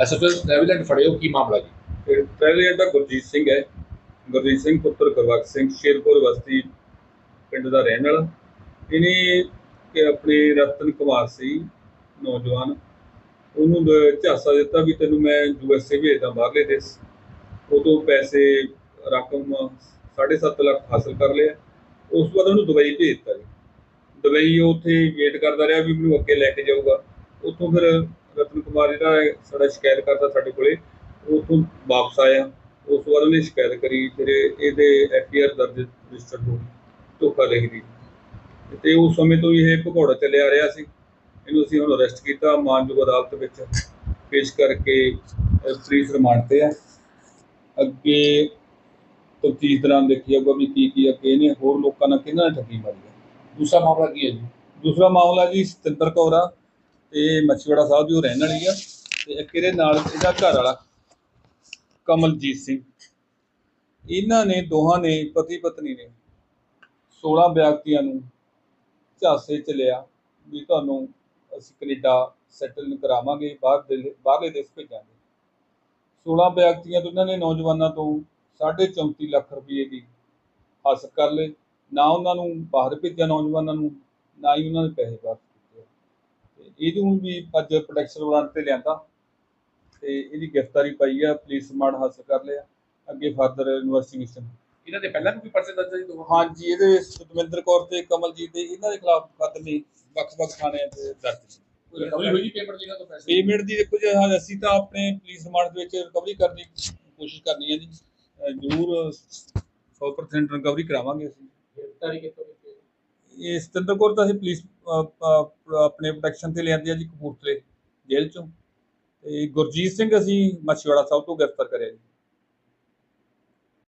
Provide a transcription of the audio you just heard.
SSP ਲੈਵਲੈਂਡ ਫੜੇ ਹੋ ਕੀ ਮਾਮਲਾ ਜੀ? ਪਹਿਲੇ ਇਹਦਾ ਗੁਰਜੀਤ ਸਿੰਘ ਹੈ। ਗੁਰਜੀਤ ਸਿੰਘ ਪੁੱਤਰ ਗੁਰਬਖਸ਼ ਸਿੰਘ ਸ਼ੇਰਪੁਰ ਬਸਤੀ ਪਿੰਡ ਦਾ ਰਹਿਣ ਵਾਲਾ। ਇਹਨੇ ਕਿ ਆਪਣੇ ਰਤਨ ਕੁਮਾਰ ਸੀ, ਨੌਜਵਾਨ। ਉਹਨੂੰ ਝਾਸਾ ਦਿੱਤਾ ਵੀ ਤੈਨੂੰ ਮੈਂ ਯੂਐਸਏ ਭੇਜਦਾ ਬਾਹਰਲੇ ਦੇਸ਼। ਉਹ ਤੋਂ ਪੈਸੇ ਰਕਮ 7.5 ਲੱਖ ਹਾਸਲ ਕਰ ਲਿਆ। ਉਸ ਤੋਂ ਬਾਅਦ ਉਹਨੂੰ ਦੁਬਈ ਭੇਜ ਦਿੱਤਾ ਜੀ। ਦੁਬਈ ਉਹ ਉੱਥੇ ਵੇਟ ਕਰਦਾ ਰਿਹਾ ਵੀ ਮੈਨੂੰ ਅੱਗੇ ਲੈ ਕੇ ਜਾਊਗਾ। ਉੱਥੋਂ ਫਿਰ ਰਤਨ ਕੁਮਾਰ ਜਿਹੜਾ ਸਾਡਾ ਸ਼ਿਕਾਇਤ ਕਰਦਾ ਸਾਡੇ ਕੋਲੇ ਉੱਥੋਂ ਵਾਪਸ ਆਇਆ। ਉਸ ਤੋਂ ਬਾਅਦ ਉਹਨੇ ਸ਼ਿਕਾਇਤ ਕਰੀ ਫਿਰ ਇਹਦੇ ਐਫਆਈਆਰ ਦਰਜ ਰਜਿਸਟਰ ਹੋ ਧੋਖਾ ਦੇ ਦੀ। ਤੇ ਉਸ ਸਮੇਂ ਤੋਂ ਇਹ ਭਗੌੜਾ ਚੱਲਿਆ ਰਿਹਾ ਸੀ। ਇਹਨੂੰ ਅਸੀਂ ਹੁਣ ਅਰੈਸਟ ਕੀਤਾ ਮਾਨਯੋਗ ਅਦਾਲਤ ਵਿੱਚ ਪੇਸ਼ ਕਰਕੇ ਅਹ, ਪੁਲਿਸ ਰਿਮਾਂਡ ਤੇ ਆ। ਅੱਗੇ ਤਫਤੀਸ਼ ਦੌਰਾਨ ਦੇਖੀ ਜਾਊਗਾ ਵੀ ਕੀ ਕੀ ਅੱਗੇ ਇਹਨੇ ਹੋਰ ਲੋਕਾਂ ਨਾਲ ਕਿਹਨਾਂ ਨੇ ਠੱਗੀ ਮਾਰੀ ਹੈ ਦੂਸਰਾ ਮਾਮਲਾ ਕੀ ਹੈ ਜੀ? ਦੂਸਰਾ ਮਾਮਲਾ ਜੀ ਸਤਿੰਦਰ ਕੌਰ ਆ। ਤੇ ਮੱਛੀਵਾੜਾ ਸਾਹਿਬ ਦੀ ਉਹ ਰਹਿਣ ਵਾਲੀ ਆ, ਤੇ ਇੱਕ ਇਹਦੇ ਨਾਲ ਇਹਦਾ ਘਰ ਵਾਲਾ, ਕਮਲਜੀਤ ਸਿੰਘ। ਇਹਨਾਂ ਨੇ, ਦੋਹਾਂ ਨੇ, ਪਤੀ ਪਤਨੀ ਨੇ 16 ਵਿਅਕਤੀਆਂ ਨੂੰ ਝਾਸੇ ਚ ਲਿਆ ਵੀ ਤੁਹਾਨੂੰ ਅਸੀਂ ਕੈਨੇਡਾ ਸੈਟਲ ਕਰਾਵਾਂਗੇ, ਬਾਹਰ ਬਾਹਰਲੇ ਦੇਸ਼ ਭੇਜਾਂਗੇ। 16 ਵਿਅਕਤੀਆਂ ਤੋਂ ਇਹਨਾਂ ਨੇ ਨੌਜਵਾਨਾਂ ਤੋਂ 34.5 ਲੱਖ ਰੁਪਏ ਦੀ ਹਾਸਲ ਕਰ ਲਏ। ਨਾ ਉਹਨਾਂ ਨੂੰ ਬਾਹਰ ਭੇਜਿਆ ਨੌਜਵਾਨਾਂ ਨੂੰ, ਨਾ ਹੀ ਉਹਨਾਂ ਦੇ ਪੈਸੇ ਵਾਪਸ ਇਹਨੂੰ ਵੀ ਅੱਜ ਪ੍ਰੋਟੈਕਸ਼ਨ ਵਾਰੰਟ ਤੇ ਲਿਆਂਦਾ। ਤੇ ਇਹਦੀ ਗ੍ਰਿਫਤਾਰੀ ਪਾਈ ਆ ਪੁਲਿਸ ਰਿਮਾਂਡ ਹਾਸਲ ਕਰ ਲਿਆ। ਅੱਗੇ ਫਰਦਰ ਇਨਵੈਸਟੀਗੇਸ਼ਨ ਇਹਨਾਂ ਦੇ ਪਹਿਲਾਂ ਵੀ ਕੋਈ ਪਰਚੇ ਦਰਜ ਹੈ ਜੀ ਦੋਵਾਂ? ਹਾਂਜੀ ਇਹਦੇ ਸੁਖਮਿੰਦਰ ਕੌਰ ਤੇ ਕਮਲਜੀਤ ਦੇ ਇਹਨਾਂ ਦੇ ਖਿਲਾਫ ਮੁਕੱਦਮੇ ਵੱਖ-ਵੱਖ ਥਾਣਿਆਂ ਤੇ ਦਰਜ ਨੇ। ਕੋਈ ਰਿਕਵਰੀ ਹੋਈ ਜੀ ਪੇਮੈਂਟ ਦੀ ਇਹਨਾਂ ਤੋਂ ਪੈਸੇ? ਪੇਮੈਂਟ ਦੀ ਦੇਖੋ ਜੀ ਹਾਂ ਅਸੀਂ ਤਾਂ ਆਪਣੇ ਪੁਲਿਸ ਰਿਮਾਂਡ ਦੇ ਵਿੱਚ ਰਿਕਵਰੀ ਕਰਨ ਦੀ ਕੋਸ਼ਿਸ਼ ਕਰਨੀ ਹੈ ਜੀ। ਜ਼ਰੂਰ 100% ਰਿਕਵਰੀ ਕਰਾਵਾਂਗੇ ਅਸੀਂ। ਗ੍ਰਿਫਤਾਰੀ ਕਿੱਥੋਂ ਕੀਤੀ? ਇਹ ਸਤਿੰਦਰ ਕੌਰ ਤਾਂ ਅਸੀਂ ਪੁਲਿਸ ਆਪਣੇ ਪ੍ਰੋਟੈਕਸ਼ਨ ਤੇ ਲਿਆਂਦੀ ਆ ਜੀ ਕਪੂਰਥਲੇ ਜੇਲ੍ਹ ਚੋਂ। ਤੇ ਗੁਰਜੀਤ ਸਿੰਘ ਅਸੀਂ ਮਛਵਾੜਾ ਸਾਹਿਬ ਤੋਂ ਗ੍ਰਿਫਤਾਰ ਕਰਿਆ ਜੀ।